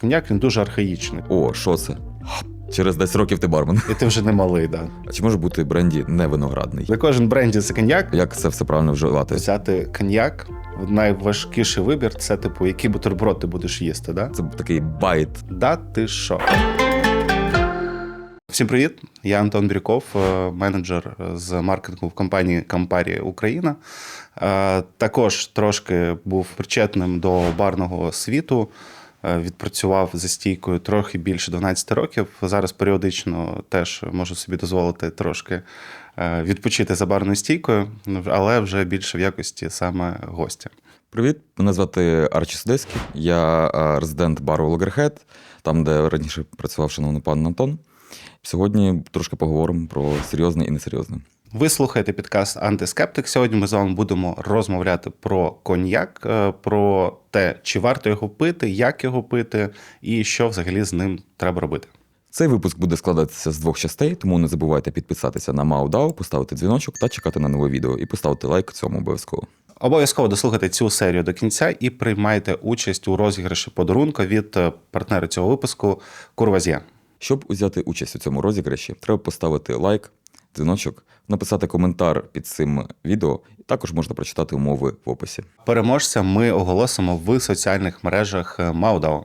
Коньяк він дуже архаїчний. О, що це? Через 10 років ти бармен. І ти вже не малий, да. А чи може бути бренді не виноградний? За кожен бренді це коньяк. Як це все правильно вживати? Взяти коньяк. Найважкіший вибір це, типу, який бутерброд ти будеш їсти, да? Це такий байт. Да, ти що? Всім привіт! Я Антон Брюков, е, менеджер з маркетингу в компанії Кампарі Україна. Е, Також трошки був причетним до барного світу. Е, Відпрацював за стійкою трохи більше 12 років. Зараз періодично теж можу собі дозволити трошки е, відпочити за барною стійкою, але вже більше в якості саме гостя. Привіт, мене звати Арчі Судецький. Я е, резидент бару Логерхед, там, де раніше працював шановний пан Антон. Сьогодні трошки поговоримо про серйозне і несерйозне. Ви слухаєте підкаст Антискептик. Сьогодні ми з вами будемо розмовляти про коньяк, е, про те, чи варто його пити, як його пити, і що взагалі з ним треба робити. Цей випуск буде складатися з двох частей, тому не забувайте підписатися на MauDAO, поставити дзвіночок та чекати на нове відео і поставити лайк цьому обов'язково. Обов'язково дослухайте цю серію до кінця і приймайте участь у розіграші подарунка від е, партнера цього випуску Курвазія. Щоб узяти участь у цьому розіграші, треба поставити лайк, дзвіночок, написати коментар під цим відео, також можна прочитати умови в описі. Переможця ми оголосимо в соціальних мережах Маудао.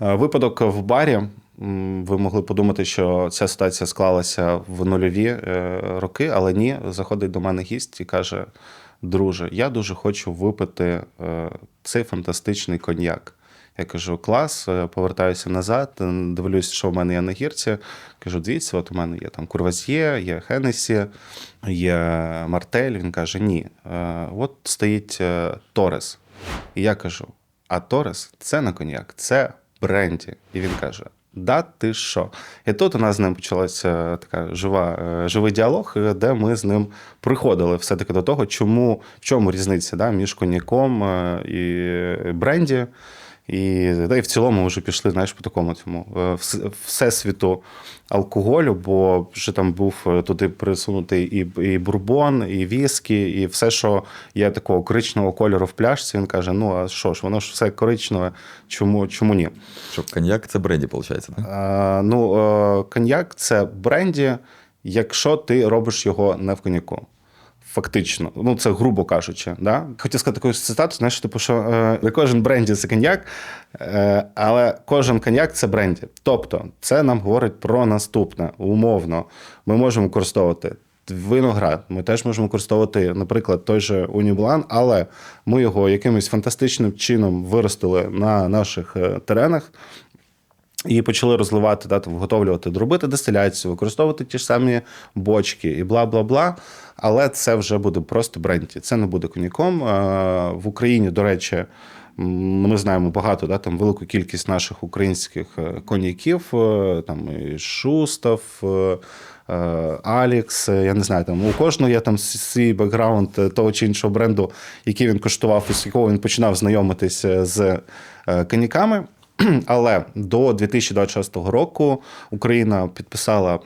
Е, Випадок в барі. Ви могли подумати, що ця ситуація склалася в нульові е, роки, але ні, заходить до мене гість і каже: друже, я дуже хочу випити е, цей фантастичний коньяк. Я кажу, клас, е, повертаюся назад, е, дивлюсь, що в мене є на гірці. Кажу, дивіться, от у мене є там Курвазьє, є Хенесі, є Мартель. Він каже: ні, е, от стоїть Торес. І я кажу: а Торес це не коньяк, це бренді. І він каже: Да, ти що? І тут у нас з ним почалася така жива, живий діалог, де ми з ним приходили все-таки до того, чому в чому різниця да, між коньяком і бренді. І, да, і в цілому ми вже пішли знаєш, по такому цьому е, всесвіту алкоголю, бо вже там був е, туди присунутий і, і бурбон, і віскі, і все, що є такого коричневого кольору в пляшці. Він каже: ну а що ж, воно ж все коричневе, чому, чому ні? Щоб коньяк це бренді, виходить, так? Е, ну, коньяк це бренді, якщо ти робиш його не в коньяку. Фактично, ну це грубо кажучи. Да? Хотів сказати таку цитату, знаєш, типу, що е, не кожен бренді це коньяк, е, але кожен коньяк це бренді. Тобто, це нам говорить про наступне. Умовно, ми можемо використовувати виноград, ми теж можемо використовувати, наприклад, той же Уніблан, але ми його якимось фантастичним чином виростили на наших е, теренах. І почали розливати, да, там, виготовлювати, робити дистиляцію, використовувати ті ж самі бочки і бла бла бла. Але це вже буде просто бренді. Це не буде коньяком. Е, В Україні, до речі, ми знаємо багато, да, там велику кількість наших українських е, коньяків, е, там і Шустов. е, Алікс, я не знаю, там у кожного є там свій бекграунд того чи іншого бренду, який він коштував, з якого він починав знайомитися з коньяками. Але до 2026 року Україна підписала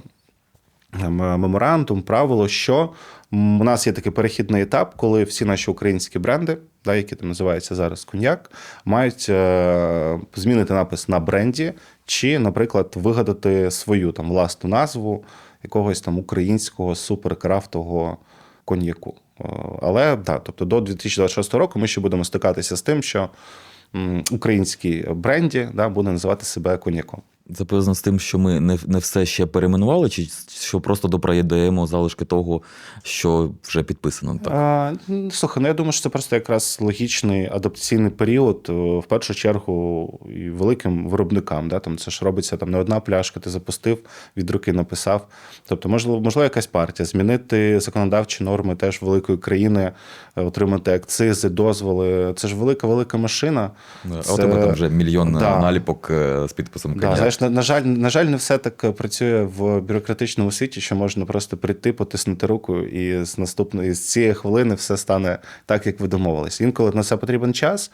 меморандум, правило, що у нас є такий перехідний етап, коли всі наші українські бренди, да, які там називаються зараз коньяк, мають е, змінити напис на бренді, чи, наприклад, вигадати свою там власну назву якогось там українського суперкрафтового коньяку. Е, Але да, тобто до 2026 року ми ще будемо стикатися з тим, що м, українські бренді да, буде називати себе коньяком. Це пов'язано з тим, що ми не, не все ще перейменували, чи що просто допроїдаємо залишки того, що вже підписано. Так? А, слухай, ну я думаю, що це просто якраз логічний адаптаційний період, е, в першу чергу, і великим виробникам. Да? Там це ж робиться там не одна пляшка, ти запустив, від руки написав. Тобто, можливо, можливо, якась партія, змінити законодавчі норми теж великої країни, е, отримати акцизи, дозволи. Це ж велика велика машина. А Це- у тебе там вже мільйон Да. наліпок е, з підписом Да. Знаєш, на, на жаль, на жаль, не все так е, працює в бюрократичному світі, що можна просто прийти, потиснути руку, і з наступної з цієї хвилини все стане так, як ви домовились. Інколи на це потрібен час.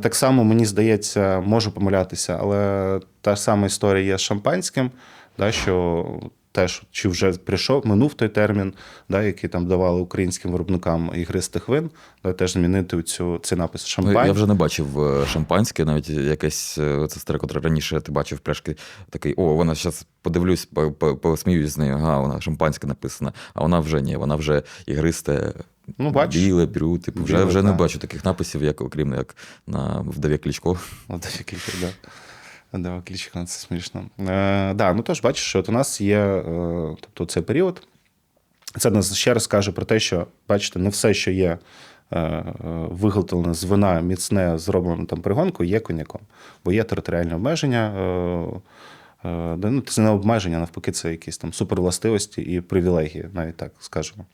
Так само мені здається, можу помилятися, але та сама історія є з шампанським, да, що теж чи вже прийшов, минув той термін, да, який там давали українським виробникам ігристих вин, да, теж змінити цю цей напис Ну, шампань. Я вже не бачив е, шампанське, навіть якесь е, це старе, котре раніше ти бачив пляшки, такий, о, вона зараз подивлюсь, по- по- посміюсь з нею, ага, вона шампанське написана, а вона вже ні, вона вже ігристе, Ну, бачиш. біле, брю, типу, вже, Біле, вже не бачу таких написів, як окрім як на вдові Кличко. От такі кліки, да. Да, клічка, це смішно. Е, да, ну тож бачиш, от у нас є е, тобто цей період. Це нас ще раз каже про те, що бачите, не все, що є е, е, виготовлене з вина, міцне, зроблено там пригонкою, є коньяком. Бо є територіальні обмеження. Е, е, ну, це не обмеження, навпаки, це якісь там супервластивості і привілегії, навіть так скажемо.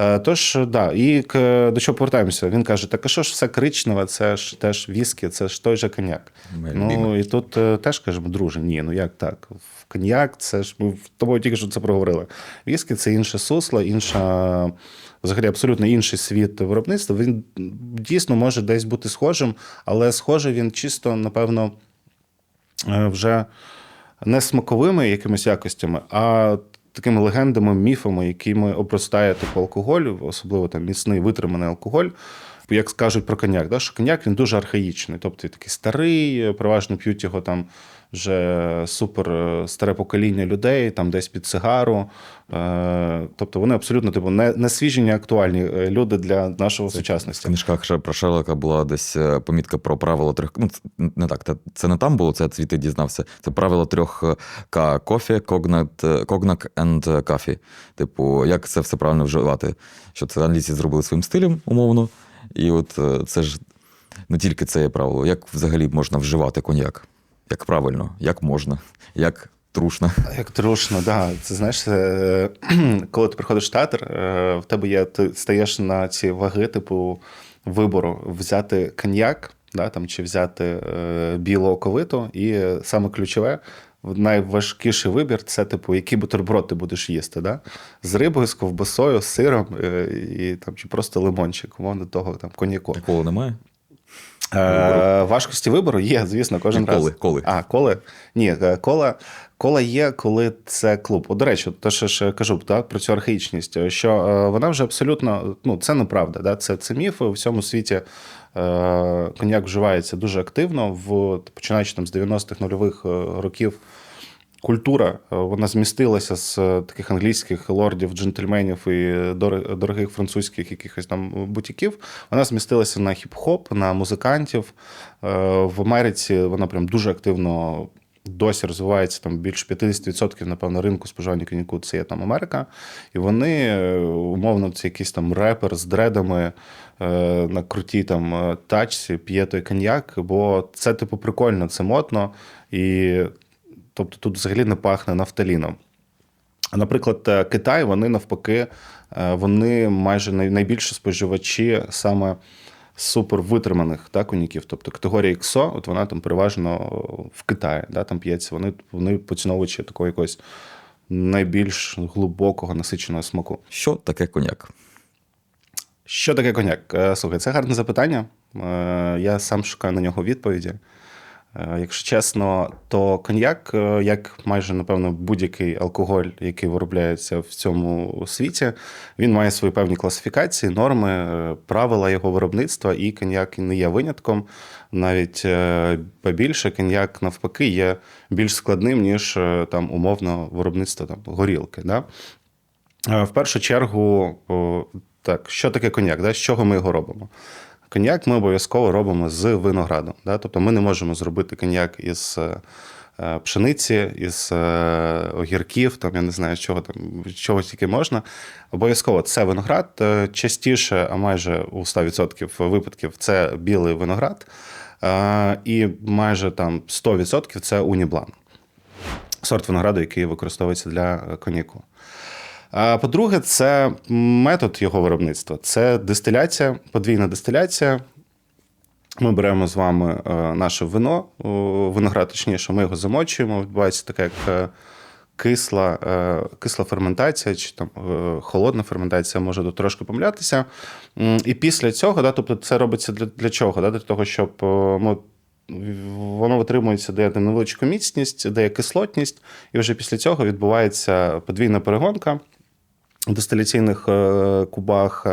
Е, Тож, да, і к- до чого повертаємося? Він каже: так а що ж все коричневе, це ж теж віскі, це ж той же коньяк. Ну і тут е, теж кажемо, друже, ні, ну як так? Коньяк, це ж ми з тобою тільки що це проговорили. Віскі це інше сусло, інша, взагалі абсолютно інший світ виробництва. Він дійсно може десь бути схожим, але схожий він чисто, напевно, е, вже не смаковими якимись якостями, а такими легендами, міфами, якими обростає типу алкоголь, особливо там міцний витриманий алкоголь. Як скажуть про коньяк, да, що коньяк він дуже архаїчний, тобто він такий старий, переважно п'ють його там вже супер е, старе покоління людей, там десь під сигару. Е, Тобто вони абсолютно типу, не, не свіжі, не актуальні е, люди для нашої В сучасності. книжках ще про Шерлока була десь помітка про правило трьох. Ну, не так, це- це не там було, це я звідти дізнався. Це правило трьох К кофі, когнак and кафі. Типу, як це все правильно вживати? Що це англійці зробили своїм стилем, умовно. І от це ж не тільки це є правило, як взагалі можна вживати коньяк? Як правильно, як можна, як трушно. Як трушно, да. Це знаєш, е, коли ти приходиш в театр, е, в тебе є, ти стаєш на ці ваги, типу, вибору взяти коньяк, да, там, чи взяти е, білу оковиту, і саме ключове. Найважкіший вибір це, типу, який бутерброд ти будеш їсти, да? з рибою, з ковбасою, з сиром і там, чи просто лимончик, умовно того там, коньяку. Такого немає? Е, важкості вибору є, звісно, кожен коли, раз. коли? А, коли? Ні, е, кола, кола є, коли це клуб. О, до речі, те, що ж кажу так, про цю архаїчність, що е, вона вже абсолютно ну, це неправда. Да? Це, це міф. У всьому світі е, коньяк вживається дуже активно, в, починаючи там, з 90-х нульових е, років. Культура е, вона змістилася з е, таких англійських лордів, джентльменів і дорогих французьких якихось там бутіків. Вона змістилася на хіп-хоп, на музикантів. Е, В Америці вона прям дуже активно досі розвивається. Там більше 50% напевно ринку споживання коньяку це є там Америка. І вони е, умовно це якийсь там репер з дредами е, на крутій там е, тачці п'є той коньяк, бо це типу прикольно, це модно. І Тобто тут взагалі не пахне нафталіном. Наприклад, е, Китай, вони навпаки, е, вони майже най- найбільші споживачі саме супер витриманих да, коньяків. Тобто категорія XO, от вона там переважно в Китаї, да, там п'ється. Вони, вони поціновувачі такого якогось найбільш глибокого насиченого смаку. Що таке коньяк? Що таке коньяк? Е, Слухай, це гарне запитання. Е, Я сам шукаю на нього відповіді. Е, Якщо чесно, то коньяк, е, як майже напевно будь-який алкоголь, який виробляється в цьому світі, він має свої певні класифікації, норми, е, правила його виробництва, і коньяк не є винятком. Навіть е, побільше коньяк навпаки є більш складним, ніж там умовно виробництво там, горілки. Да? В першу чергу, так, що таке коньяк? Да? З чого ми його робимо? Коньяк ми обов'язково робимо з винограду. Да? Тобто ми не можемо зробити коньяк із е, пшениці, із е, огірків, там, я не знаю, чого там, чого тільки можна. Обов'язково це виноград. Е, Частіше, а майже у 100% випадків, це білий виноград. Е, І майже там 100% це уніблан сорт винограду, який використовується для е, коньяку. По-друге, це метод його виробництва. Це дистиляція, подвійна дистиляція. Ми беремо з вами е, наше вино, виноград, точніше, ми його замочуємо. Відбувається така як е, кисла, е, кисла ферментація, чи там е, холодна ферментація може тут трошки помилятися. І після цього, да, тобто це робиться для, для чого? Да? Для того, щоб е, ми воно витримується, дає невеличку міцність, дає кислотність, і вже після цього відбувається подвійна перегонка дистиляційних е, кубах.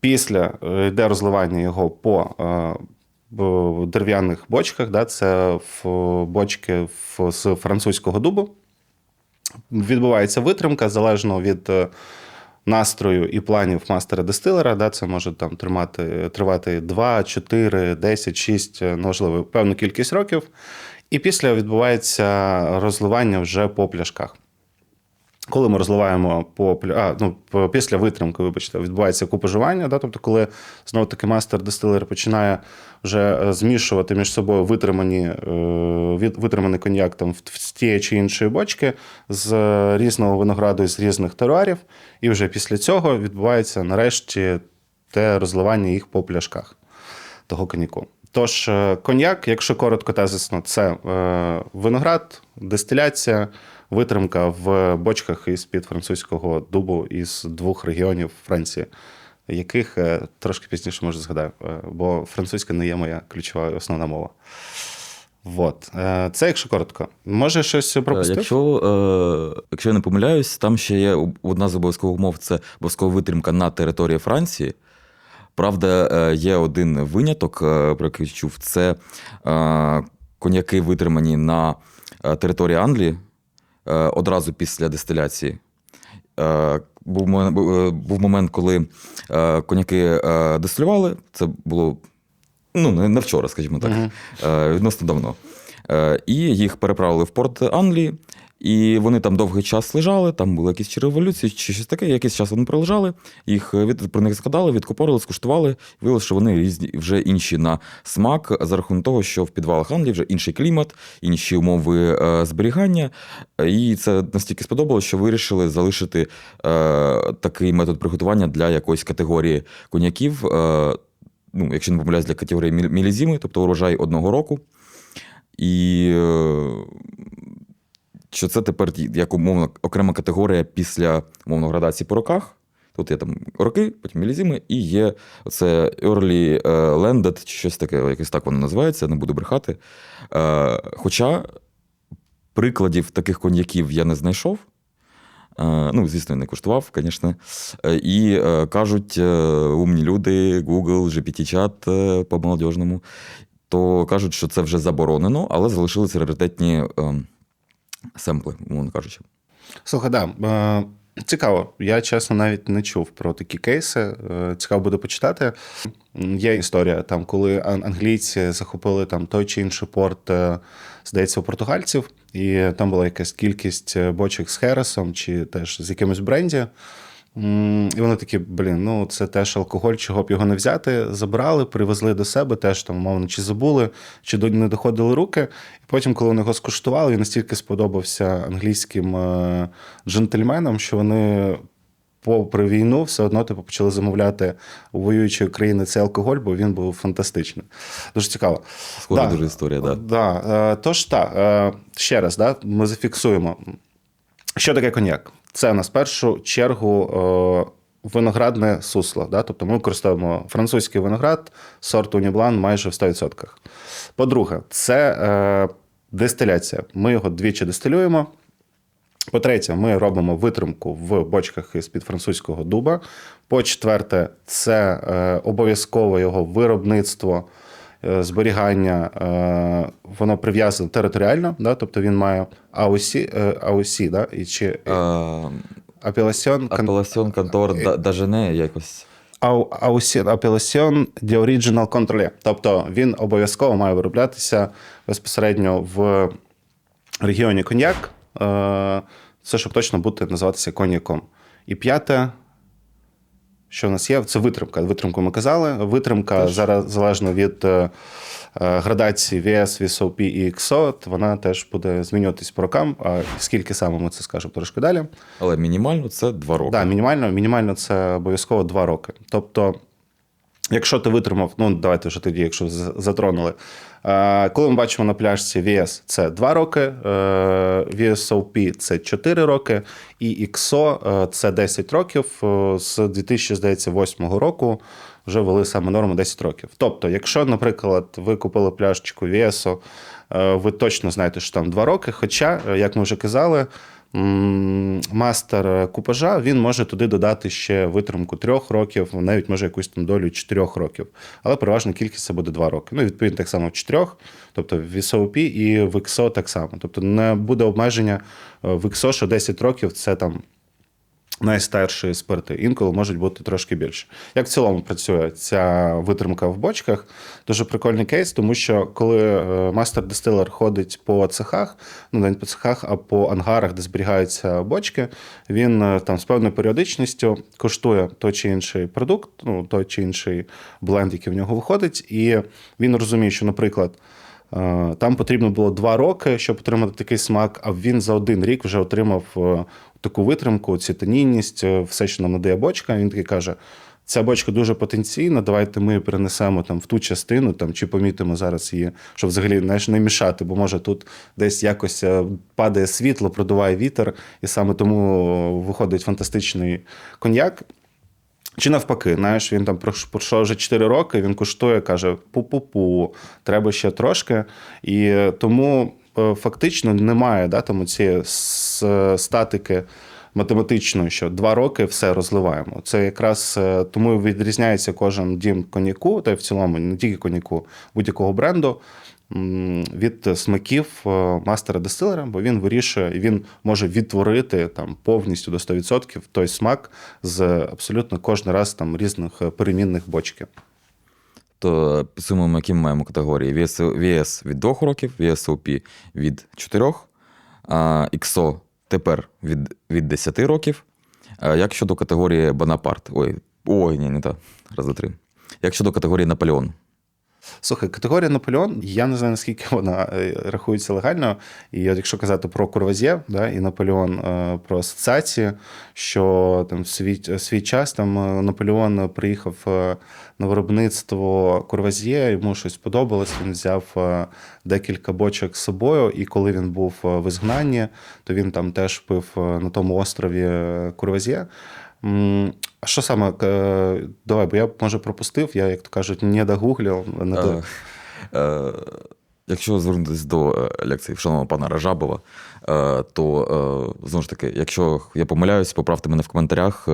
Після е, йде розливання його по е, дерев'яних бочках. Да, це в бочки з французького дубу. Відбувається витримка залежно від е, настрою і планів мастера дистилера. Да, це може там тримати, тривати 2, 4, 10, 6, е, можливо, певну кількість років. І після відбувається розливання вже по пляшках. Коли ми розливаємо по а, ну, після витримки, вибачте, відбувається купожування, да, тобто, коли знову таки мастер дистилер починає вже е, змішувати між собою витримані, е, витриманий коньяк там в, тієї чи іншої бочки з е, різного винограду і з різних теруарів, і вже після цього відбувається нарешті те розливання їх по пляшках того коньяку. Тож, коньяк, якщо коротко тезисно, це виноград, дистиляція, витримка в бочках із під французького дубу із двох регіонів Франції, яких е, трошки пізніше може згадаю, е, бо французька не є моя ключова основна мова. Вот. Е, Це якщо коротко. Може щось пропустив? Якщо, е, якщо я не помиляюсь, там ще є одна з обов'язкових умов це обов'язкова витримка на території Франції. Правда, є один виняток, про який чув, це е, коньяки витримані на території Англії одразу після дистиляції. Е, Був, е, був момент, коли коняки е, дистилювали. Це було ну, не вчора, скажімо так, е, відносно давно. Е, І їх переправили в порт Англії, і вони там довгий час лежали, там були якісь революції, чи щось таке. Якийсь час вони пролежали, їх е, від, про них згадали, відкопорили, скуштували, виявилося, що вони різні вже інші на смак за рахунок того, що в підвалах Англії вже інший клімат, інші умови е, зберігання. І це настільки сподобалося, що вирішили залишити е, такий метод приготування для якоїсь категорії коньяків. Е, ну, якщо не помиляюсь, для категорії мілізіми, тобто урожай одного року. І е, що це тепер як умовно окрема категорія після умовно градації по роках. Тут є там роки, потім мілізіми, і є це early е, landed, чи щось таке, якось так воно називається, не буду брехати. Е, Хоча прикладів таких коньяків я не знайшов. Е, Ну, звісно, не куштував, звісно. І кажуть умні люди, Google, GPT-чат по молодіжному, то кажуть, що це вже заборонено, але залишилися раритетні е, семпли, умовно кажучи. Слухай, да, е, цікаво. Я чесно навіть не чув про такі кейси. Е, Цікаво буде почитати. Є історія, там, коли англійці захопили там той чи інший порт, е, здається, у португальців, і там була якась кількість бочок з Хересом чи теж з якимось бренді. І вони такі, блін, ну це теж алкоголь, чого б його не взяти. Забрали, привезли до себе, теж там, умовно, чи забули, чи до не доходили руки. І потім, коли вони його скуштували, він настільки сподобався англійським е, джентльменам, що вони. Попри війну, все одно типу, почали замовляти у воюючої країни цей алкоголь, бо він був фантастичний. Дуже цікаво. Схожа дуже історія, да. Да. Е, Тож так, е, ще раз, да, ми зафіксуємо. Що таке коньяк? Це у нас першу чергу е, виноградне сусло. Да? Тобто ми використовуємо французький виноград сорту Уніблан майже в 100%. По-друге, це е, дистиляція. Ми його двічі дистилюємо. По-третє, ми робимо витримку в бочках із під французького дуба. По-четверте, це е, обов'язково його виробництво, зберігання, е, воно прив'язане територіально, да? тобто він має AOC, е, AOC да? і чи Е, апелясьон Апелаціон Дажене якось. Appellation de Original Control. Тобто він обов'язково має вироблятися безпосередньо в регіоні коньяк. Е, Це щоб точно бути називатися коньяком. І п'яте, що в нас є, це витримка. Витримку ми казали. Витримка зараз залежно від е, е, градації VS, VSOP і XO, вона теж буде змінюватись по рокам. А скільки саме ми це скажемо трошки далі. Але мінімально це два роки. Так, да, мінімально, мінімально це обов'язково два роки. Тобто, якщо ти витримав, ну давайте вже тоді, якщо затронули. Е, Коли ми бачимо на пляжці VS це 2 роки, е, VSOP це 4 роки, і XO е, це 10 років. Е, З 2008 року вже ввели саме норму 10 років. Тобто, якщо, наприклад, ви купили пляшечку Віесо, е, ви точно знаєте, що там 2 роки. Хоча, е, як ми вже казали, мастер купажа він може туди додати ще витримку трьох років, навіть може якусь там долю чотирьох років. Але переважна кількість це буде два роки. Ну, відповідно, так само в чотирьох, тобто в SOP і в XO так само. Тобто не буде обмеження е, в XO, що 10 років це там найстарші спирти. Інколи можуть бути трошки більше. Як в цілому працює ця витримка в бочках? Дуже прикольний кейс, тому що коли е, мастер-дистилер ходить по цехах, ну не по цехах, а по ангарах, де зберігаються бочки, він е, там з певною періодичністю коштує той чи інший продукт, ну той чи інший бленд, який в нього виходить, і він розуміє, що, наприклад. Е, Там потрібно було два роки, щоб отримати такий смак, а він за один рік вже отримав таку витримку, цитанінність, е, все, що нам надає бочка. Він такий каже: ця бочка дуже потенційна, давайте ми перенесемо там в ту частину, там, чи помітимо зараз її, щоб взагалі знаєш, не мішати, бо може тут десь якось е, падає світло, продуває вітер, і саме тому виходить фантастичний коньяк. Чи навпаки, знаєш, він там пройшов вже 4 роки, він коштує, каже: пу-пу-пу, треба ще трошки. І тому е, фактично немає да, там цієї с- статики математичної, що 2 роки все розливаємо. Це якраз е, тому відрізняється кожен дім коньяку, та й в цілому не тільки коньяку, будь-якого бренду. Від смаків е, мастера дистилера, бо він вирішує, і він може відтворити там повністю до 100% той смак з абсолютно кожен раз там різних е, перемінних бочки. То підсумуємо, які ми маємо категорії: VS від 2 років, VSOP від 4, XO тепер від, від 10 років. Як щодо категорії Бонапарт? Ой, ой, ні, не та. Раз, два, три. Як щодо категорії Наполеон? Слухай, категорія Наполеон, я не знаю, наскільки вона е, рахується легально. І от якщо казати про Курвазє да, і Наполеон е, про асоціації, що там свій, свій час там е, Наполеон приїхав е, на виробництво Курвазє, йому щось подобалось. Він взяв е, декілька бочок з собою, і коли він був е, в ізгнанні, то він там теж пив е, на тому острові е, Курвазє. Що саме? е, Давай, бо я може пропустив, я, як то кажуть, не догуглив. Не до... Е, е, Якщо звернутися до е, лекції шановного пана Ражабова, е, то е, знову ж таки, якщо я помиляюсь, поправте мене в коментарях.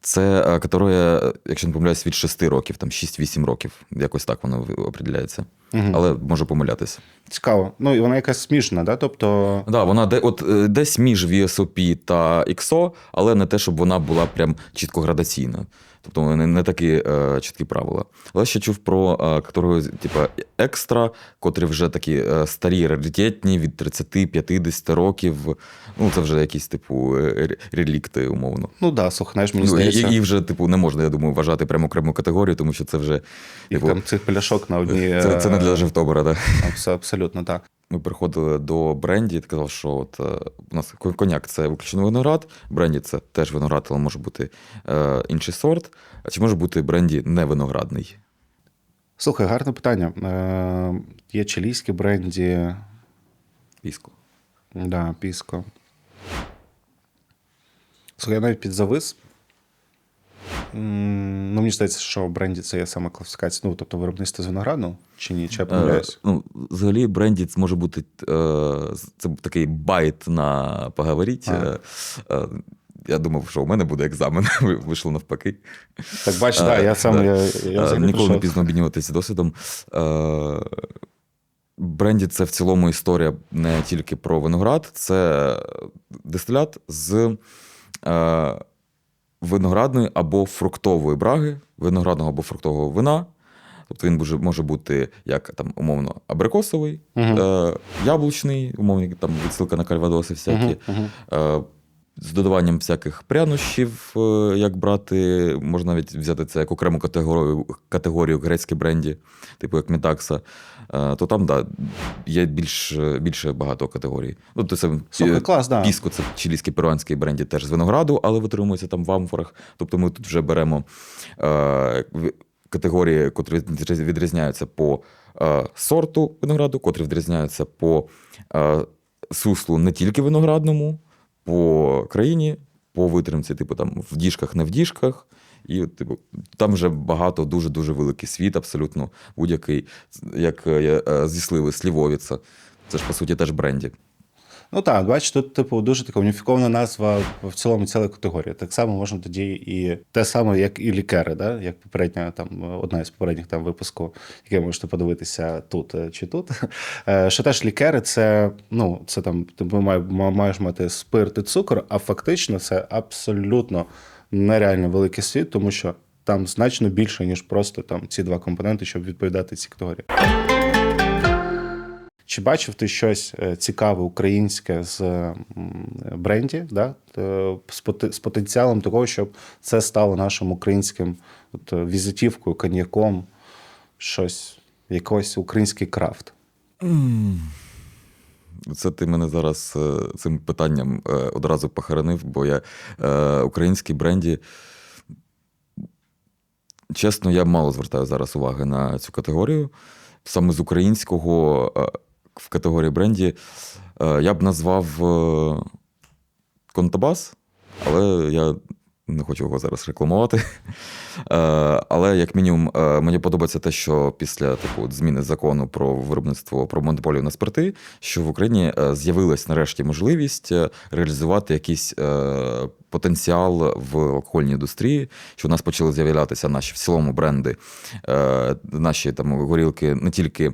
Це е, якщо не помиляюсь, від 6 років, там 6-8 років. Якось так воно определяється. Угу. Але можу помилятися. Цікаво. Ну, і вона якась смішна, да? Тобто. Да, вона де, от, е, десь між VSOP та XO, але не те, щоб вона була прям чітко градаційна. Тобто не, не такі е, чіткі правила. Але ще чув про е, категорію, типу, екстра, котрі вже такі е, старі, раритетні від 30-50 років. Ну, це вже якісь, типу, е, релікти, умовно. Ну да, знаєш, мені Ну, здається, і, і вже, типу, не можна, я думаю, вважати прямо окрему категорію, тому що це вже. і Типу, там цих пляшок на одній. це, це не для е, Жовтобора, так. Абсолютно так. Ми приходили до бренді, і казав, що от, е, у нас кон- коньяк це виключно виноград, бренді це теж виноград, але може бути е, інший сорт. А чи може бути бренді не виноградний? Слухай, гарне питання. Е, є чилійські бренді, Піско. да, піско. Слухай, я навіть підзавис. Ну, мені здається, що в бренді це є саме класифікація, ну, тобто виробництво з винограду, чи ні? Чи я Е, помиляюсь? ну, взагалі, бренді це може бути е, це такий байт на поговоріть. Е, е, я думав, що у мене буде екзамен, вийшло навпаки. Так бачиш, да, я сам да. я, я Ніколи не пізно обмінюватися досвідом. Е, Бренді це в цілому історія не тільки про виноград, це дистилят з е, виноградної або фруктової браги, виноградного або фруктового вина. Тобто він може, може бути як там умовно абрикосовий, Мгм. е, яблучний, умовно там відсилка на кальвадоси всякі. Uh -huh. Е, з додаванням всяких прянощів, е, як брати, можна навіть взяти це як окрему категорію, категорію грецькі бренді, типу як Метакса, е, то там да, є більш, більше багато категорій. Ну, то це е, клас, да. Піско це чилійський перуанський бренді теж з винограду, але витримується там в амфорах. Тобто ми тут вже беремо е, категорії, котрі відрізняються по е, сорту винограду, котрі відрізняються по е, суслу не тільки виноградному, по країні, по витримці, типу там в діжках, не в діжках, І типу, там вже багато, дуже-дуже великий світ, абсолютно будь-який, як е, е, зі сливи, слівовіца. Це ж по суті теж бренді. Ну так, бачиш, тут, типу, дуже така уніфікована назва в цілому ціла категорія. Так само можна тоді і те саме, як і лікери, да? як попередня там одна із попередніх там випуску, яке можете подивитися тут е, чи тут. Е, Що теж лікери, це ну, це там ти має- ма- маєш мати спирт і цукор, а фактично це абсолютно нереально великий світ, тому що там значно більше, ніж просто там ці два компоненти, щоб відповідати цій категорії. Чи бачив ти щось е, цікаве українське з бренді, да? е, з, потенціалом того, щоб це стало нашим українським от, е, візитівкою, коньяком, щось, якийсь український крафт? Це ти мене зараз цим питанням одразу похоронив, бо я українській бренді. Чесно, я мало звертаю зараз уваги на цю категорію. Саме з українського в категорії бренді е, я б назвав е, Контабас, але я не хочу його зараз рекламувати. Е, Але як мінімум, мені подобається те, що після типу зміни закону про виробництво про монополію на спирти, що в Україні з'явилась нарешті можливість реалізувати якийсь потенціал в алкогольній індустрії, що в нас почали з'являтися наші в цілому бренди, наші там горілки не тільки.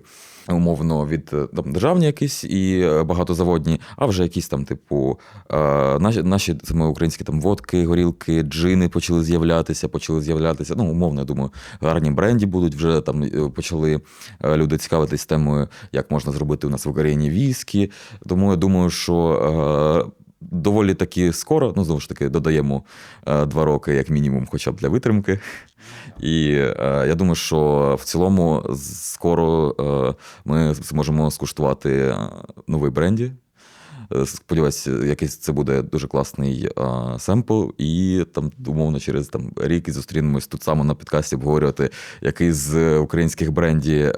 Умовно від е, там, державні якісь і е, багатозаводні, а вже якісь там, типу, е, наші, наші саме українські там водки, горілки, джини почали з'являтися, почали з'являтися. Ну, умовно, я думаю, гарні бренді будуть. Вже там е, почали е, люди цікавитись темою, як можна зробити у нас в Україні віскі. Тому я думаю, що. Е, Доволі таки скоро, ну знову ж таки, додаємо е, два роки, як мінімум, хоча б для витримки. І е, я думаю, що в цілому скоро е, ми зможемо скуштувати е, новий бренді. Е, Сподіваюся, якийсь це буде дуже класний е, семпл, і там, умовно, через там, рік і зустрінемось тут само на підкасті обговорювати, який з українських бренді е,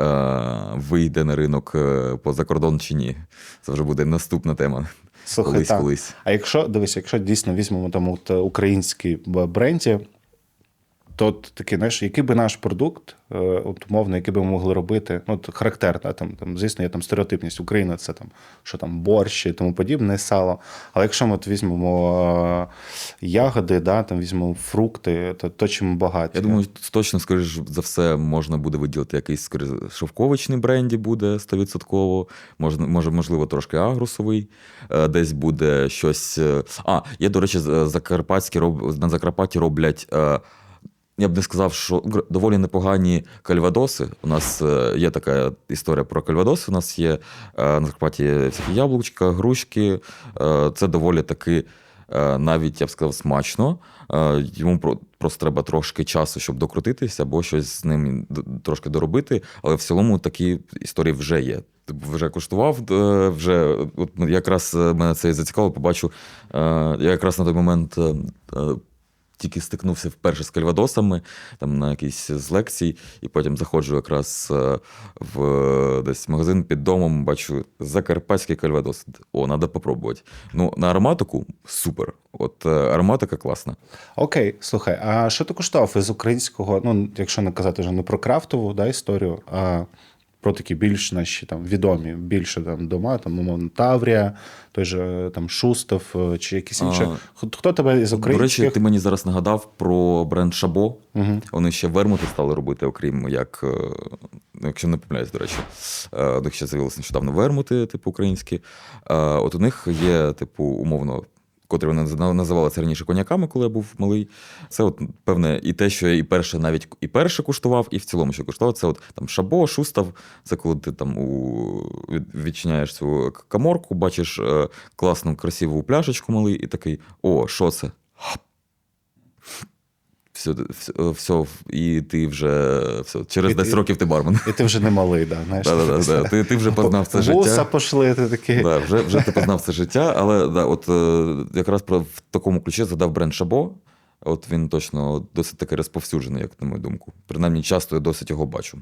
вийде на ринок поза кордон чи ні. Це вже буде наступна тема. Слухай, колись, колись. А якщо дивись, якщо дійсно візьмемо там от, український б- бренді, то такий, знаєш, який би наш продукт, е, от умовно, який би ми могли робити, ну, от характерна, там, там, звісно, є там стереотипність. Україна це там, що там борщ і тому подібне, сало. Але якщо ми от візьмемо е, ягоди, да, там візьмемо фрукти, то, то чим багаті. Я думаю, точно, скоріш за все, можна буде виділити якийсь скоріш, шовковичний бренді буде 100%. Можна, може, можливо, трошки агрусовий. Е, Десь буде щось. А, є, до речі, закарпатські роб... на Закарпатті роблять. Я б не сказав, що доволі непогані кальвадоси. У нас е, є така історія про кальвадоси. У нас є е, на Закарпатті всякі яблучка, грушки. Е, Це доволі таки навіть я б сказав смачно. Йому просто треба трошки часу, щоб докрутитися, або щось з ним трошки доробити. Але в цілому такі історії вже є. Типу, Вже куштував, вже от якраз е, мене це і зацікавило, побачу. Я якраз на той момент тільки стикнувся вперше з кальвадосами, там на якійсь з лекцій, і потім заходжу якраз е, в десь магазин під домом, бачу закарпатський кальвадос. О, треба попробувати. Ну, на ароматику супер. От е, ароматика класна. Окей, слухай, а що ти куштував із українського, ну, якщо не казати вже не про крафтову да, історію, а про такі більш наші там відомі, більше там дома, там, умовно, Таврія, той же там Шустов е, чи якісь інші. Хто тебе із До речі, ти мені зараз нагадав про бренд Шабо. Угу. Вони ще вермути стали робити, окрім як, е, ну, якщо не помиляюсь, до речі, Е, них ще з'явилися нещодавно вермути, типу українські. Е, От у них є, типу, умовно. Котрі вони наз- називалися раніше коняками, коли я був малий. Це, от, певне, і те, що я і перше навіть і перше куштував, і в цілому, що куштував, це от там шабо, шустав. Це коли ти там у, відчиняєш цю каморку, бачиш е, класну, красиву пляшечку малий, і такий: о, що це? Все, все, все, і ти вже все, через І ти- 10 років ти бармен. І ти вже не малий, да, знаєш. Да-да-да, Ти, ти вже познав це Вуса життя. пошли, ти такий. Да, вже, вже ти познав це життя, але да, от е, якраз про, в такому ключі задав бренд Шабо. От він точно досить таки розповсюджений, як на мою думку. Принаймні, часто я досить його бачу.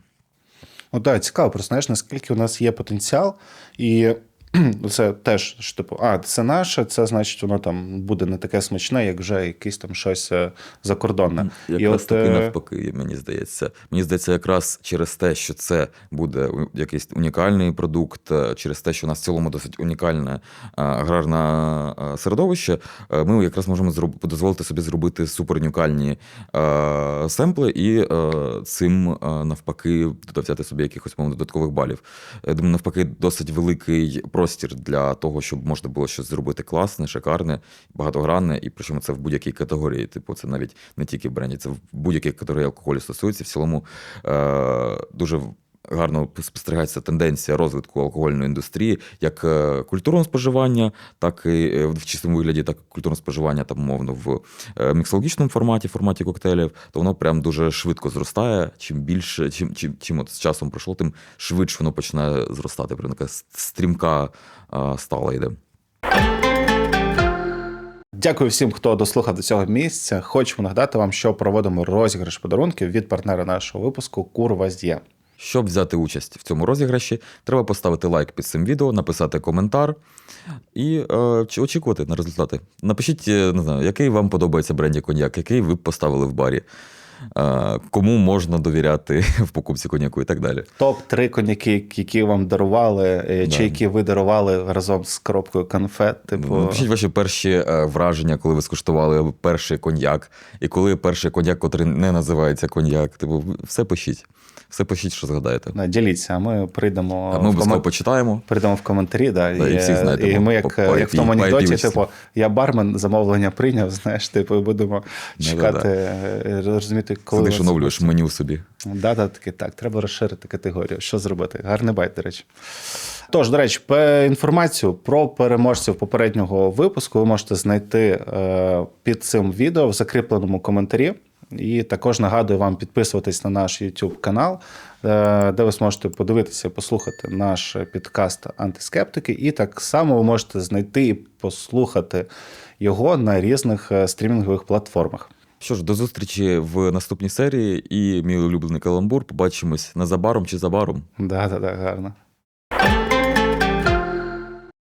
Ну так, цікаво, просто знаєш, наскільки у нас є потенціал, і це теж що, типу, а це наше, це значить, воно там буде не таке смачне, як вже якесь там щось е, закордонне. Якраз от, таки е, навпаки, мені здається. Мені здається, якраз через те, що це буде якийсь унікальний продукт, е, через те, що у нас в цілому досить унікальне аграрне середовище, ми якраз можемо дозволити собі зробити суперунікальні е, семпли і цим навпаки взяти собі якихось мовно додаткових балів. Я думаю, навпаки, досить великий простір для того, щоб можна було щось зробити класне, шикарне, багатогранне, і причому це в будь-якій категорії. Типу, це навіть не тільки бренді, це в будь-якій категорії алкоголю стосується. В цілому е, дуже гарно спостерігається тенденція розвитку алкогольної індустрії, як е, культурного споживання, так і е, в чистому вигляді, так і культурного споживання там умовно в е, міксологічному форматі, форматі коктейлів, то воно прям дуже швидко зростає. Чим більше, чим, чим, чим от з часом пройшло, тим швидше воно починає зростати. Прям така стрімка стала йде. Дякую всім, хто дослухав до цього місця. Хочемо нагадати вам, що проводимо розіграш подарунків від партнера нашого випуску Курваздє. Щоб взяти участь в цьому розіграші, треба поставити лайк під цим відео, написати коментар і е, очікувати на результати. Напишіть, е, не знаю, який вам подобається бренді коньяк, який ви б поставили в барі, е, кому можна довіряти в покупці коньяку і так далі. Топ 3 коньяки, які вам дарували, е, чи Да. які ви дарували разом з коробкою конфет. Типу, Напишіть ваші перші е, враження, коли ви скуштували перший коньяк, і коли перший коньяк, котрий не називається коньяк. Типу, все пишіть. Все пишіть, що згадаєте. да, діліться, а ми прийдемо А ми обов'язково комент- почитаємо. Прийдемо в коментарі, да, Да, і всі е, знаєте, і ми, як, по- як в тому анекдоті, типу, я бармен, замовлення прийняв, знаєш, типу, і будемо чекати, е, розуміти, коли нас оновлюєш меню собі. Да, да, таки так. Треба розширити категорію. Що зробити? Гарний байт, до речі. Тож, до речі, інформацію про переможців попереднього випуску ви можете знайти е, під цим відео в закріпленому коментарі. І також нагадую вам підписуватись на наш YouTube канал, е, де ви зможете подивитися, послухати наш підкаст Антискептики. І так само ви можете знайти і послухати його на різних е, стрімінгових платформах. Що ж, до зустрічі в наступній серії і мій улюблений каламбур. Побачимось незабаром чи за баром. Да, да, да, гарно.